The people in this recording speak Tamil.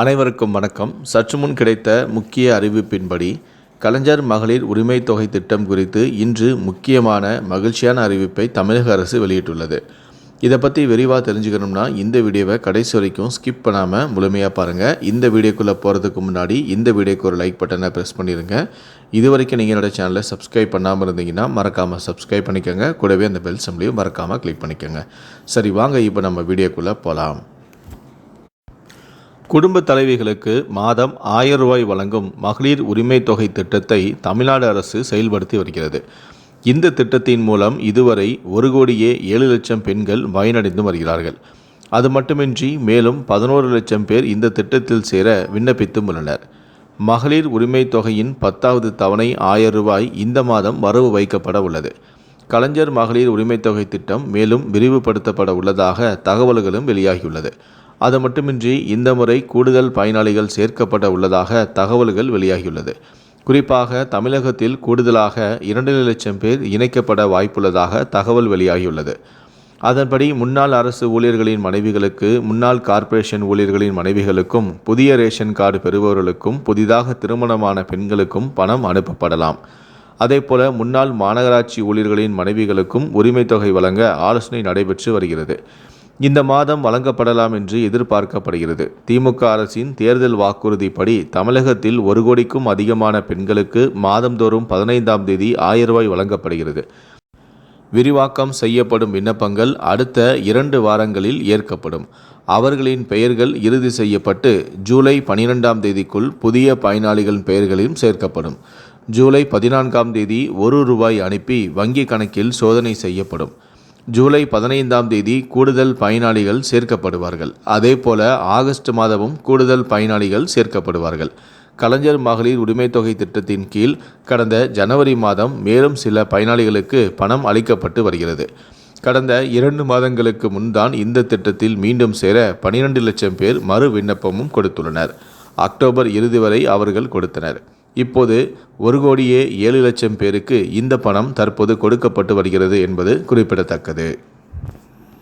அனைவருக்கும் வணக்கம். சற்று முன் கிடைத்த முக்கிய அறிவிப்பின்படி கலைஞர் மகளிர் உரிமை தொகை திட்டம் குறித்து இன்று முக்கியமான மகிழ்ச்சியான அறிவிப்பை தமிழக அரசு வெளியிட்டுள்ளது. இதை பற்றி விரிவாக தெரிஞ்சுக்கணும்னா இந்த வீடியோவை கடைசி வரைக்கும் ஸ்கிப் பண்ணாமல் முழுமையாக பாருங்கள் இந்த வீடியோக்குள்ளே போகிறதுக்கு முன்னாடி இந்த வீடியோக்கு ஒரு லைக் பட்டனை ப்ரெஸ் பண்ணிடுங்க இது வரைக்கும் நீங்கள் என்னோட சேனலை சப்ஸ்கிரைப் பண்ணாமல் இருந்தீங்கன்னா மறக்காமல் சப்ஸ்கிரைப் பண்ணிக்கோங்க. கூடவே அந்த பெல் சம்பளையும் மறக்காமல் கிளிக் பண்ணிக்கோங்க. சரி வாங்க இப்போ நம்ம வீடியோக்குள்ளே போகலாம் குடும்ப தலைவிகளுக்கு மாதம் ஆயிரம் ரூபாய் வழங்கும் மகளிர் உரிமை தொகை திட்டத்தை தமிழ்நாடு அரசு செயல்படுத்தி வருகிறது. இந்த திட்டத்தின் மூலம் இதுவரை ஒரு கோடியே ஏழு லட்சம் பெண்கள் பயனடைந்து வருகிறார்கள். அது மட்டுமின்றி மேலும் பதினோரு லட்சம் பேர் இந்த திட்டத்தில் சேர விண்ணப்பித்தும் உள்ளனர். மகளிர் உரிமை தொகையின் பத்தாவது தவணை ஆயிரம் ரூபாய் இந்த மாதம் வரவு வைக்கப்பட உள்ளது. கலைஞர் மகளிர் உரிமை தொகை திட்டம் மேலும் விரிவுபடுத்தப்பட உள்ளதாக தகவல்களும் வெளியாகியுள்ளது. அது மட்டுமின்றி இந்த முறை கூடுதல் பயனாளிகள் சேர்க்கப்பட உள்ளதாக தகவல்கள் வெளியாகியுள்ளது. குறிப்பாக தமிழகத்தில் கூடுதலாக இரண்டு லட்சம் பேர் இணைக்கப்பட வாய்ப்புள்ளதாக தகவல் வெளியாகியுள்ளது. அதன்படி முன்னாள் அரசு ஊழியர்களின் மனைவிகளுக்கு முன்னாள் கார்ப்பரேஷன் ஊழியர்களின் மனைவிகளுக்கும் புதிய ரேஷன் கார்டு பெறுபவர்களுக்கும் புதிதாக திருமணமான பெண்களுக்கும் பணம் அனுப்பப்படலாம். அதேபோல முன்னாள் மாநகராட்சி ஊழியர்களின் மனைவிகளுக்கும் உரிமைத் தொகை வழங்க ஆலோசனை நடைபெற்று வருகிறது. இந்த மாதம் வழங்கப்படலாம் என்று எதிர்பார்க்கப்படுகிறது. திமுக அரசின் தேர்தல் வாக்குறுதிப்படி தமிழகத்தில் ஒரு கோடிக்கும் அதிகமான பெண்களுக்கு மாதந்தோறும் பதினைந்தாம் தேதி ஆயிரம் ரூபாய் வழங்கப்படுகிறது. விரிவாக்கம் செய்யப்படும் விண்ணப்பங்கள் அடுத்த இரண்டு வாரங்களில் ஏற்கப்படும். அவர்களின் பெயர்கள் இறுதி செய்யப்பட்டு ஜூலை பனிரெண்டாம் தேதிக்குள் புதிய பயனாளிகளின் பெயர்களையும் சேர்க்கப்படும். ஜூலை பதினான்காம் தேதி ஒரு ரூபாய் அனுப்பி வங்கி கணக்கில் சோதனை செய்யப்படும். ஜூலை பதினைந்தாம் தேதி கூடுதல் பயனாளிகள் சேர்க்கப்படுவார்கள். அதேபோல ஆகஸ்ட் மாதமும் கூடுதல் பயனாளிகள் சேர்க்கப்படுவார்கள். கலைஞர் மகளிர் உரிமைத் தொகை திட்டத்தின் கீழ் கடந்த ஜனவரி மாதம் மேலும் சில பயனாளிகளுக்கு பணம் அளிக்கப்பட்டு வருகிறது. கடந்த இரண்டு மாதங்களுக்கு முன்தான் இந்த திட்டத்தில் மீண்டும் சேர பனிரெண்டு லட்சம் பேர் மறு விண்ணப்பமும் கொடுத்துள்ளனர். அக்டோபர் இறுதி வரை அவர்கள் கொடுத்தனர். இப்போது ஒரு கோடியே ஏழு லட்சம் பேருக்கு இந்த பணம் தற்போது கொடுக்கப்பட்டு வருகிறது என்பது குறிப்பிடத்தக்கது.